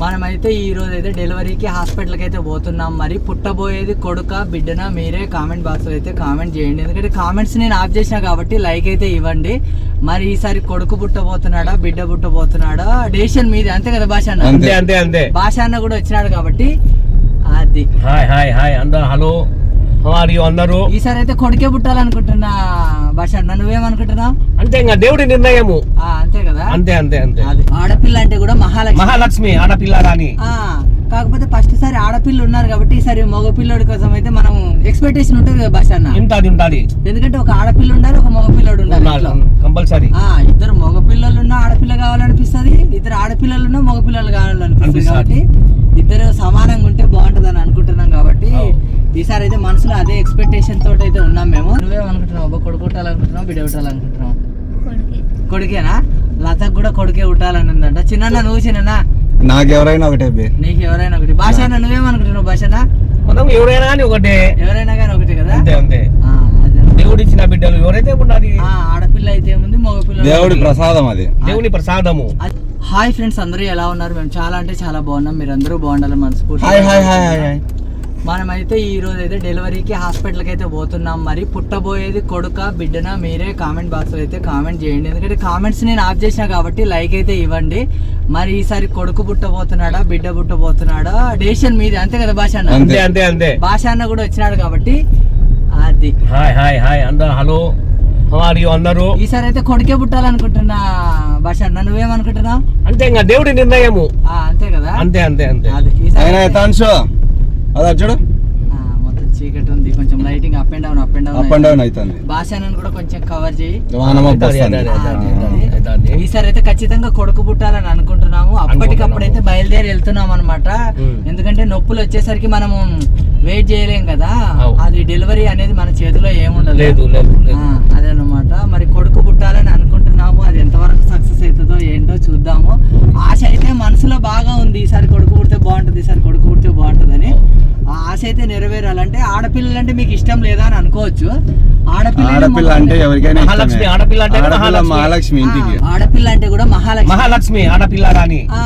మనమైతే ఈ రోజు అయితే డెలివరీకి హాస్పిటల్కి అయితే పోతున్నాం. మరి పుట్టబోయేది కొడుక బిడ్డన మీరే కామెంట్ బాక్స్లో అయితే కామెంట్ చేయండి. ఎందుకంటే కామెంట్స్ నేను ఆఫ్ చేసిన కాబట్టి లైక్ అయితే ఇవ్వండి. మరి ఈసారి కొడుకు పుట్టబోతున్నాడా బిడ్డ పుట్టబోతున్నాడా? డెసిషన్ మీది. అంతే కదా భాష అంతే అంతే అంతే. భాష అన్న కూడా వచ్చినాడు కాబట్టి అది. Hi hi hi. అందరు హలో. హమారి అందరూ ఈసారి అయితే కొడుకే పుట్టాలనుకుంటున్నా భాష. అన్న నువ్వేమనుకుంటున్నావు? అంతే ఇంకా దేవుడి నిర్ణయము. అంతే కదా? అంతే అంతే అంతే. ఆడపిల్ల అంటే కూడా మహాలక్ష్మి. మహాలక్ష్మి ఆడపిల్ల రాని కాకపోతే ఫస్ట్ సారి ఆడపిల్ల ఉన్నారు కాబట్టి ఈసారి మగ పిల్లోడి కోసం అయితే మనం ఎక్స్పెక్టేషన్ ఉంటుంది కదా భాష అన్న. ఇంతది ఉండాలి. ఎందుకంటే ఒక ఆడపిల్ల ఉండాలి ఒక మగ పిల్లోడు ఉండాలి. కంపల్సరీ. ఆ ఇద్దరు మగ పిల్లలు ఉన్న ఆడపిల్ల కావాలనిపిస్తుంది ఇద్దరు ఆడపిల్లలు ఉన్న మగ పిల్లలు కావాలనిపిస్తుంది. కాబట్టి ఇద్దరు సమానంగా ఉంటే బాగుంటది అని అనుకుంటున్నాం కాబట్టి. ఈసారి అయితే మనసులో అదే ఎక్స్పెక్టేషన్ తోటి అయితే ఉన్నాం మేము. నువ్వేమనుకుంటున్నావు అబ్బా కొడుకు పుట్టాలనుకుంటున్నావు బిడ్డ పుట్టాలనుకుంటున్నావు. కొడుకేనా? లతకు కూడా కొడుకే పుట్టాలని ఉందంట చిన్న నువ్వు చిన్న నాకెవరైనా ఒకటే బే. నీకు ఎవరైనా ఒకటి భాష నువ్వేమనుకుంటున్నావు భాషనా మనం ఎవరైనా కానీ ఒకటే. ఎవరైనా కానీ ఒకటి కదా? అంతే అంతే. దేవుడు ఇచ్చిన బిడ్డలు ఎవరైతే ఉండాలి ఆ, ఆడపిల్ల అయితే ఏముంది మగపిల్ల దేవుడి ప్రసాదం అది. దేవుని ప్రసాదము. హాయ్ ఫ్రెండ్స్ అందరూ ఎలా ఉన్నారు? మేము చాలా అంటే చాలా బాగున్నాం. మీరు అందరూ బాగుండాలి మనస్ఫూర్తి hi hi hi hi hi మనమైతే ఈ రోజు అయితే డెలివరీకి హాస్పిటల్కి అయితే పోతున్నాం. మరి పుట్టబోయేది కొడుక బిడ్డన మీరే కామెంట్ బాక్స్లో అయితే కామెంట్ చేయండి. ఎందుకంటే కామెంట్స్ నేను ఆఫ్ చేసిన కాబట్టి లైక్ అయితే ఇవ్వండి. మరి ఈసారి కొడుకు పుట్టబోతున్నాడా బిడ్డ పుట్టబోతున్నాడా? డెసిషన్ మీది. అంతే కదా భాష అంతే అంతే అంతే. భాష అన్న కూడా వచ్చినాడు కాబట్టి అది. హాయ్ హాయ్ హాయ్ అందరు హలో. హమారి అందరూ ఈసారి అయితే కొడుకే పుట్టాలనుకుంటున్నా భాష అన్న నువ్వేమనుకుంటున్నావు? అంతే ఇంకా దేవుడి నిర్ణయము. ఆ, అంతే కదా? అంతే అంతే అంతే. అది చూడు. ఆ, మొత్తం చీకటి ఉంది కొంచెం lighting up and down up and up and down అవుతుంది. అన్నను కూడా కొంచెం కవర్ చేయి. ఈసారి అయితే ఖచ్చితంగా కొడుకు పుట్టాలని అనుకుంటున్నాము. అప్పటికప్పుడు అయితే బయలుదేరి వెళ్తున్నాం అనమాట. ఎందుకంటే నొప్పులు వచ్చేసరికి మనము వెయిట్ చేయలేం కదా. అది డెలివరీ అనేది మన చేతిలో ఏముండదు. లేదు లేదు లేదు. ఆ, అదన్నమాట. మరి కొడుకు పుట్టాలని అనుకుంటున్నాము. అది ఎంతవరకు సక్సెస్ అవుతుందో ఏంటో చూద్దాము. ఆశ అయితే మనసులో బాగా ఉంది. ఈసారి కొడుకు పుడితే బాగుంటుంది ఈసారి కొడుకు పుడితే బాగుంటుందని. ఆ ఆశ అయితే నెరవేరాలంటే ఆడపిల్లలు అంటే మీకు ఇష్టం లేదా అని అనుకోవచ్చు. ఆడపిల్ల ఆడపిల్ల అంటే ఎవరికైనా మహాలక్ష్మి. ఆడపిల్ల అంటే ఆడపిల్ల మహాలక్ష్మి. ఇంటికి. ఆడపిల్ల అంటే కూడా మహాలక్ష్మి. మహాలక్ష్మి ఆడపిల్ల రాని ఆ,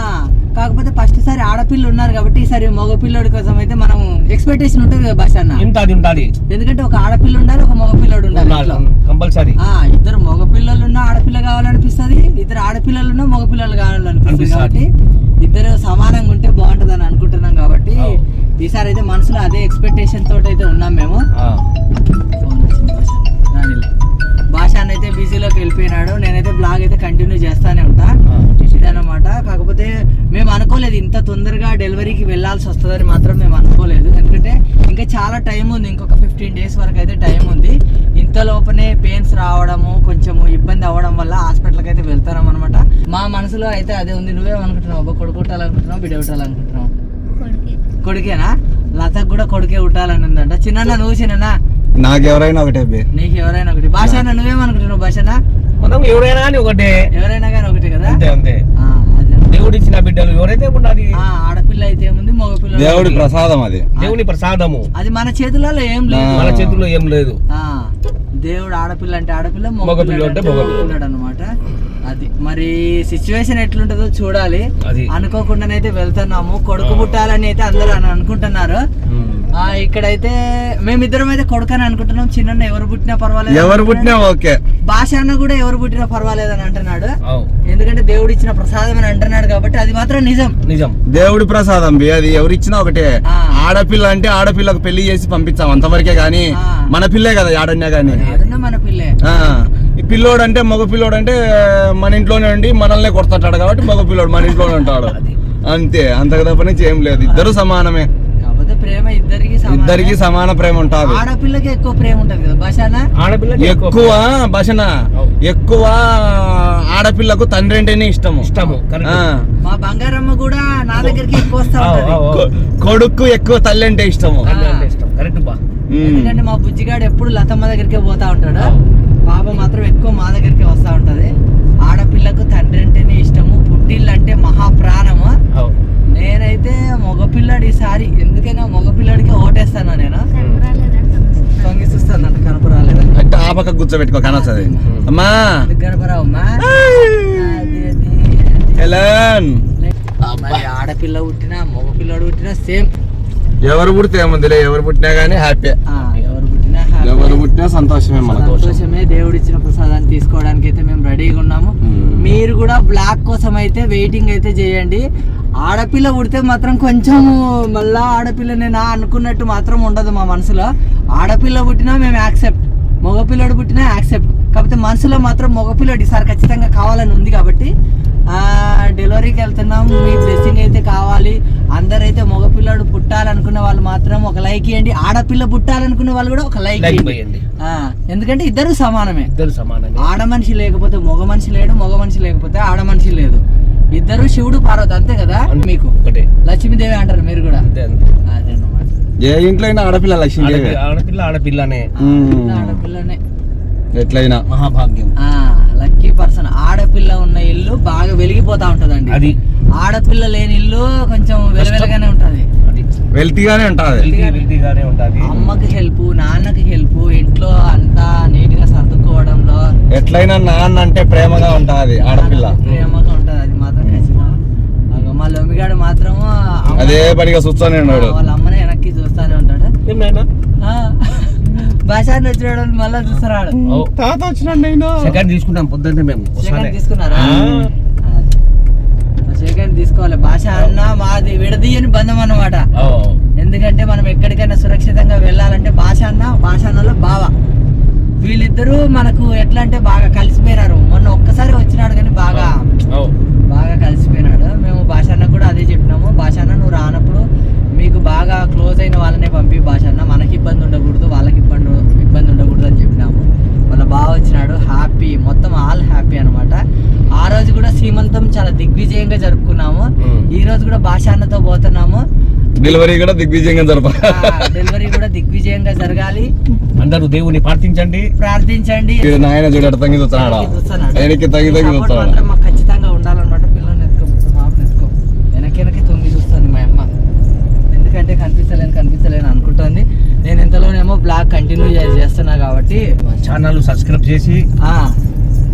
కాకపోతే ఫస్ట్ సారి ఆడపిల్ల ఉన్నారు కాబట్టి ఈసారి మగ పిల్లోడి కోసం అయితే మనం ఎక్స్పెక్టేషన్ ఉంటుంది కదా భాష అన్న. ఇంతది ఉండాలి ఎందుకంటే ఒక ఆడపిల్ల ఉండాలి ఒక మగ పిల్లోడు ఉండాలి. కంపల్సరీ. ఆ ఇద్దరు మగ పిల్లలు ఉన్న ఆడపిల్ల కావాలనిపిస్తుంది ఇద్దరు ఆడపిల్లలు ఉన్న మగ పిల్లలు కావాలనిపిస్తుంది అనిపిస్తది. కాబట్టి ఇద్దరు సమానంగా ఉంటే బాగుంటుంది అని అనుకుంటున్నాం కాబట్టి. ఈసారి అయితే మనసులో అదే ఎక్స్పెక్టేషన్ తోటి అయితే ఉన్నాం మేము. భాష. అయితే బిజీలోకి వెళ్ళిపోయినాడు. నేనైతే బ్లాగ్ అయితే కంటిన్యూ చేస్తానే ఉంటా ఇదన్నమాట కాకపోతే మేము అనుకోలేదు. ఇంత తొందరగా డెలివరీకి వెళ్ళాల్సి వస్తుందని మాత్రం మేము అనుకోలేదు. ఎందుకంటే ఇంకా చాలా టైం ఉంది. ఇంకొక ఫిఫ్టీన్ డేస్ వరకు అయితే టైం ఉంది. ఇంత లోపనే పెయిన్స్ రావడము కొంచెం ఇబ్బంది అవ్వడం వల్ల హాస్పిటల్కి అయితే వెళ్తాం అనమాట మా మనసులో అయితే అదే ఉంది. నువ్వేమనుకుంటున్నావు? అబ్బా కొడుకు పుట్టాలనుకుంటున్నావు? బిడ్డ కొడుకేనా? లతకు కూడా కొడుకే పుట్టాలని ఉందంట. చిన్న నువ్వు చిన్న నాకెవరైనా ఒకటే నీకు ఎవరైనా ఒకటి. భాష నువ్వేమనుకుంటున్నావు? భాషనా మనం ఎవరైనా కానీ ఒకటే. ఎవరైనా కానీ ఒకటి కదా? అంతే అంతే. దేవుడు ఇచ్చిన బిడ్డలు ఎవరైతే ఆ, ఆడపిల్ల అయితే ఏముంది మగపిల్ల దేవుడి ప్రసాదం అది. దేవుని ప్రసాదము. అది మన చేతులలో ఏం లేదు. మన చేతుల్లో ఏం లేదు. ఆ, దేవుడు ఆడపిల్ల అంటే ఆడపిల్ల మగపిల్ల అంటే మగపిల్ల. అనమాట అది మరి సిచ్యువేషన్ ఎట్లుంటుందో చూడాలి. అనుకోకుండానైతే వెళ్తున్నాము. కొడుకు పుట్టాలని అయితే అందరూ అని అనుకుంటున్నారు. ఇక్కడైతే మేమిద్దరం అయితే కొడుకు అని అనుకుంటున్నాం. చిన్న ఎవరు పుట్టినా పర్వాలేదు ఎవరు పుట్టినా ఓకే. భాష అన్న కూడా ఎవరు పుట్టినా పర్వాలేదు అని అంటున్నాడు ఎందుకంటే దేవుడు ఇచ్చిన ప్రసాదం అని అంటున్నాడు కాబట్టి అది మాత్రం నిజం. నిజం. దేవుడి ప్రసాదం బే అది ఎవరిచ్చినా ఒకటే. ఆ. ఆడపిల్ల అంటే ఆడపిల్లకు పెళ్ళి చేసి పంపించాం అంతవరకే గాని. మన పిల్లే కదా గాని ఆడున్న మన పిల్లే. పిల్లోడు అంటే మగ పిల్లోడు అంటే మన ఇంట్లోనే ఉండి మనల్నే కొడతాడు కాబట్టి మగ పిల్లోడు మన ఇంట్లోనే ఉంటాడు. అంతే. అంతకు తప్ప నుంచి ఏం లేదు. ఇద్దరు సమానమే. కాకపోతే ప్రేమ ఇద్దరికి సమాన ప్రేమ ఉంటుంది. ఆడపిల్లకి ఎక్కువ ప్రేమ ఉంటది కదా భాషనా? ఆడపిల్లకి ఎక్కువ. ఎక్కువ ఆడపిల్లకు తండ్రి అంటేనే ఇష్టము. ఇష్టము మా బంగారమ్మ కూడా నా దగ్గరికి ఎక్కువ వస్తా ఉంటది. కొడుకు ఎక్కువ తల్లి అంటే ఇష్టము. కరెక్ట్ అంటే ఇష్టం కరెక్ట్ బా. ఉమ్. ఎందుకంటే మా బుజ్జిగాడు ఎప్పుడు లతమ్మ దగ్గరికి పోతా ఉంటాడు. పాప మాత్రం ఎక్కువ మా దగ్గరికి వస్తా ఉంటది. ఆడపిల్లకు తండ్రి అంటేనే ఇష్టము నేనైతే మగపిల్లాడు ఈసారి ఎందుకైనా మగపిల్లాడికి ఓటేస్తాను నేను? తొంగి చూస్తాను అంట కనపరాలేదని. అంటే ఆ పక్క కూర్చోబెట్టుకో కానొస్తుంది అమ్మా. కనపరావమ్మా. అది, అది. ఎలన్ మరి ఆడపిల్ల పుట్టినా మగ పిల్లడు పుట్టినా సేమ్. ఎవరు పుడితే ఏముందిలే ఎవరు పుట్టినా కానీ హ్యాపీ. ఎవరు పుట్టినా. ఎవరు పుట్టినా సంతోషమే మనకు. సంతోషమే దేవుడు ఇచ్చిన ప్రసాదాన్ని తీసుకోవడానికి అయితే మేము రెడీగా ఉన్నాము. మీరు కూడా బ్లాక్ కోసం అయితే వెయిటింగ్ అయితే చేయండి. ఆడపిల్ల పుడితే మాత్రం కొంచెం మళ్ళా ఆడపిల్లనేనా అనుకున్నట్టు మాత్రం ఉండదు మా మనసులో. ఆడపిల్ల పుట్టినా మేము యాక్సెప్ట్. మగపిల్లడు పుట్టినా యాక్సెప్ట్. కాకపోతే మనసులో మాత్రం మగపిల్లడు ఈసారి ఖచ్చితంగా కావాలని ఉంది కాబట్టి ఆ, డెలివరీకి వెళ్తున్నాం. మీ బ్లెస్సింగ్ అయితే కావాలి. అందరైతే మగపిల్లడు పుట్టాలనుకున్న వాళ్ళు మాత్రం ఒక లైక్ ఇవ్వండి ఆడపిల్ల పుట్టాలనుకున్న వాళ్ళు కూడా ఒక లైక్ ఇవ్వండి ఎందుకంటే ఇద్దరు సమానమే. ఇద్దరు సమానమే. ఆడ మనిషి లేకపోతే మగ మనిషి లేడు మగ మనిషి లేకపోతే ఆడ మనిషి లేదు. ఇద్దరు శివుడు పార్వతి అంతే కదా? మీకు? ఒకటే. లక్ష్మీదేవి అంటారు మీరు కూడా? అంతే అంతే. ఏ ఇంట్లో అయినా ఆడపిల్ల లక్ష్మీదేవి. ఆడపిల్ల- ఆడపిల్ల ఆడపిల్లనే. ఆడపిల్లనే. ఎట్లయినా. మహాభాగ్యం. ఆ లక్కీ పర్సన్. ఆడపిల్ల ఉన్న ఇల్లు బాగా వెలిగిపోతా ఉంటదండి. అది. ఆడపిల్ల లేని ఇల్లు కొంచెం వెలవెలగానే ఉంటది. వెల్తీగానే ఉంటుంది. ఉంటుంది. అమ్మకి హెల్ప్ నాన్నకి హెల్ప్ ఇంట్లో అంతా నీట్గా సర్దుకోవడంలో. ఎట్లయినా నాన్న అంటే ప్రేమగా ఉంటుంది ఆడపిల్ల. ప్రేమగా ఉంటది. అది మాత్రం మా లొమ్మిగాడు మాత్రం అదే పనిగా చూస్తూనే ఉన్నాడు. వాళ్ళ అమ్మని వెనక్కి చూస్తానే ఉంటాడు. భాషాన్ని వచ్చినాడు మళ్ళా చూస్తున్నాడు. ఓ, తాత వచ్చినాడు సెకండ్ తీసుకుంటాం పొద్దున్నే మేము సెకండ్. తీసుకున్నారా? ఆ. సెకండ్ తీసుకోవాలి. భాష అన్న మాది విడదీయని బంధం అన్నమాట. ఓ, ఎందుకంటే మనం ఎక్కడికైనా సురక్షితంగా వెళ్ళాలంటే భాష అన్న భాష అన్నలో బావ. వీళ్ళిద్దరూ మనకు ఎట్లా అంటే బాగా కలిసిపోయినారు. మొన్న ఒక్కసారి వచ్చినాడు కానీ బాగా బాగా కలిసిపోయినాడు. మేము భాషన్న కూడా అదే చెప్పినాము. భాషన్న నువ్వు రానప్పుడు మీకు బాగా క్లోజ్ అయిన వాళ్ళనే పంపి భాషన్న. మనకి ఇబ్బంది ఉండకూడదు వాళ్ళకి ఇబ్బంది ఇబ్బంది ఉండకూడదు అని చెప్పినాము. వాళ్ళ బాగా వచ్చినాడు. హ్యాపీ. మొత్తం ఆల్ హ్యాపీ అన్నమాట. ఆ రోజు కూడా సీమంతం చాలా దిగ్విజయంగా జరుపుకున్నాము. ఈ రోజు కూడా భాషన్నతో పోతున్నాము. డెలివరీ కూడా దిగ్విజయంగా జరప ఆ, డెలివరీ కూడా దిగ్విజయంగా జరగాలి. అందరూ దేవుని ప్రార్థించండి. ప్రార్థించండి. నాయన చూడట తగ్గి చూస్తున్నాడా. వెనక్కి తగ్గి తగ్గి చూస్తున్నాడు ఖచ్చితంగా ఉండాలన్నమాట. పిల్లల్ని ఎత్తుకో వెనక్కి వెనక్కి తొంగి చూస్తుంది మా అమ్మ. ఎందుకంటే కనిపించలేను కనిపించలేను అనుకుంటుంది. నేను ఇంతలోనేమో బ్లాగ్ కంటిన్యూ చేస్తున్నా కాబట్టి. ఛానల్ సబ్స్క్రైబ్ చేసి ఆ,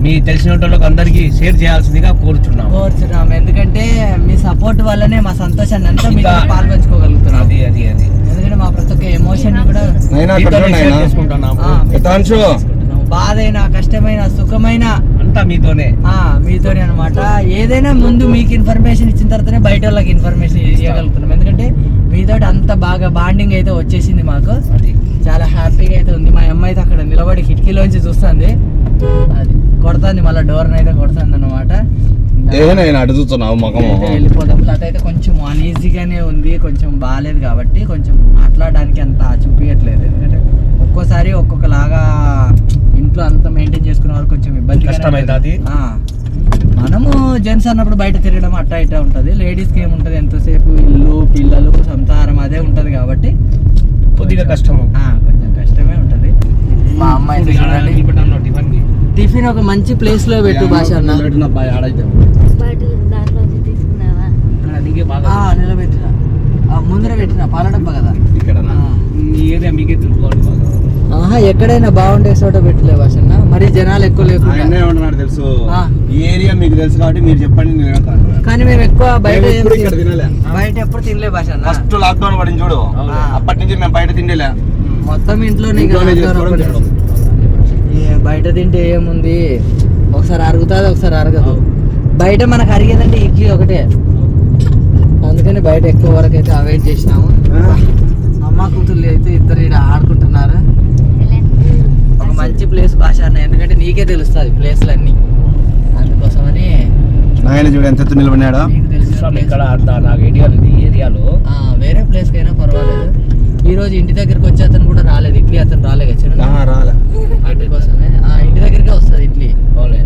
మీ తెలిసిన వాళ్ళకి అందరికీ షేర్ చేయాల్సిందిగా కోరుచున్నాం. కోరుచున్నాం. ఎందుకంటే మీ సపోర్ట్ వల్లనే మా సంతోషాన్ని అంతా మీతో ఇంకా- పాల్పంచుకోగలుగుతున్నాం. అది అది అది. ఎందుకంటే మా ప్రతి ఒక్క ఎమోషన్ కూడా. బాధైన కష్టమైన సుఖమైన అంతా మీతోనే. ఆ, మీతోనే అనమాట ఏదైనా ముందు మీకు ఇన్ఫర్మేషన్ ఇచ్చిన తర్వాతనే బయట వాళ్ళకి ఇన్ఫర్మేషన్ ఇవ్వగలుగుతున్నాం ఎందుకంటే మీతో అంత బాగా బాండింగ్ అయితే వచ్చేసింది మాకు. చాలా హ్యాపీగా అయితే ఉంది. మా అమ్మాయి అయితే అక్కడ నిలబడి కిటికీలోంచి చూస్తుంది. అది. కొడుతుంది మళ్ళీ డోర్ని అయితే కొడుతుంది అనమాట ఏనైనా అటు చూస్తున్నావు ముఖము వెళ్ళిపోతాం లత అయితే కొంచెం అన్ఈజీగానే ఉంది కొంచెం బాగాలేదు కాబట్టి కొంచెం మాట్లాడడానికి అంత చూపించట్లేదు ఎందుకంటే ఒక్కోసారి ఒక్కొక్కలాగా ఇంట్లో అంతా మెయింటైన్ చేసుకునే వాళ్ళు కొంచెం ఇబ్బంది కష్టమైతాది. మనము జెంట్స్ అన్నప్పుడు బయట తిరగడం అట్టా ఇట్టా ఉంటుంది. లేడీస్కి ఏముంటుంది? ఎంతసేపు ఇల్లు పిల్లలు సంసారం అదే ఉంటుంది కాబట్టి కొద్దిగా కష్టము. ఆ, కొంచెం కష్టమే ఉంటుంది. మా అమ్మ అయితే చూడండి. టిఫిన్ ఒక మంచి ప్లేస్లో పెట్టు భాష నిలబెట్టిన ఆ, ముందర పెట్టిన పాల డబ్బా కదా ఆహా ఎక్కడైనా బాగుండే చోట పెట్టలే భాషన్న మరి జనాలు ఎక్కువ లేకుండా. తెలుసు. ఆ. ఈ ఏరియా మీకు తెలుసు కాబట్టి మీరు చెప్పండి నేను. కానీ మేము ఎక్కువ బయట బయట ఎప్పుడు తినలే భాషన్న ఫస్ట్ లాక్డౌన్ పడింది చూడు. అప్పటి నుంచి మేము బయట తిండిలే మొత్తం ఇంట్లోనే బయట తింటే ఏముంది? ఒకసారి అరుగుతుంది ఒకసారి అరగదు. బయట మనకు అరిగేదంటే ఇడ్లీ ఒకటే. అందుకని బయట ఎక్కువ వరకు అయితే అవాయిడ్ చేసినాము అమ్మ కూతుర్లు అయితే ఇద్దరు ఇక్కడ ఆడుకుంటున్నారు. ఒక మంచి ప్లేస్ భాష అన్న ఎందుకంటే నీకే తెలుస్తుంది ప్లేస్లన్నీ. అందుకోసమని నాయన చూడు ఎంత ఎత్తు నిలబడినాడా. ఇక్కడ నాకు ఐడియా ఏరియాలో. ఆ, వేరే ప్లేస్కి అయినా పర్వాలేదు. ఈ రోజు ఇంటి దగ్గరికి వచ్చి అతను కూడా రాలేదు. ఇడ్లీ అతను రాలేదు చిన్న? రాలే. అందుకోసమే ఆ, ఇంటి దగ్గరికే వస్తుంది ఇడ్లీ. అవులే